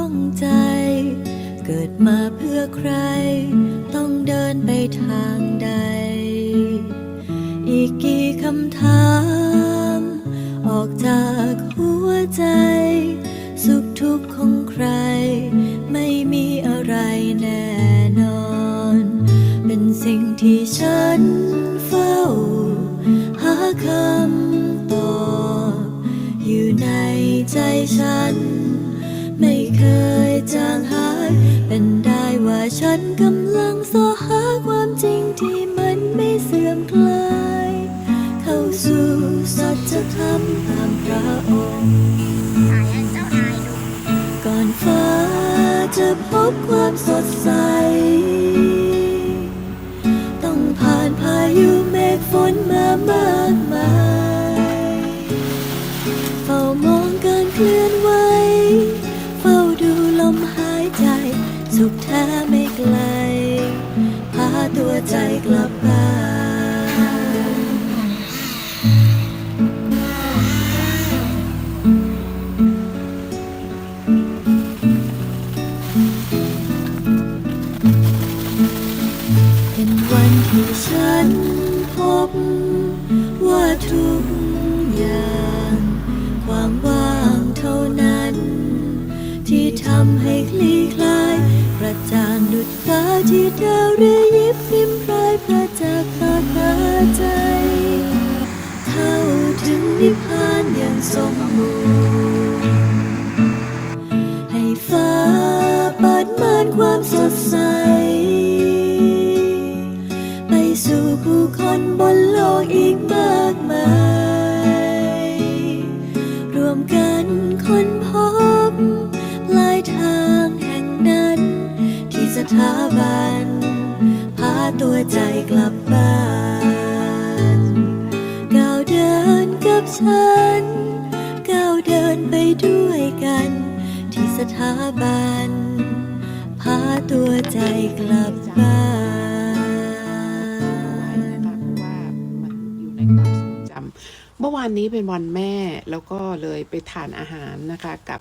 องใจเกิดมาเพื่อใครต้องเดินไปทางใดอีกกี่คำถามออกจากหัวใจ สุขทุกข์ของใคร ไม่มีอะไรแน่นอน เป็นสิ่งที่ฉันเฝ้า หาคำตอบอยู่ในใจฉัน ไม่เคยจางหาย เป็นได้ว่าฉันกำลังสอ ใจกลับบ้านเป็นวันที่ฉันพบว่าทุกำให้คลี่คลายกระจ่างดุจฟ้าที่ดาวเรือยิบพิมพรายประจักษ์ต่อตาใจ เข้าถึงนิพพานอย่างสมบูรณ์ให้ฟ้าเปิดม่านความสดใส ไปสู่ผู้คนบนโลกอีกมากมาย รวมกันคนพาบัน พาตัวใจกลับบ้านก้าวเดินกับฉันก้าวเดินไปด้วยกัน ที่สถาบัน พาตัวใจกลับบ้านว่ามันอยู่ในความทรงจำเมื่อวานนี้เป็นวันแม่แล้วก็เลยไปทานอาหารนะคะกับ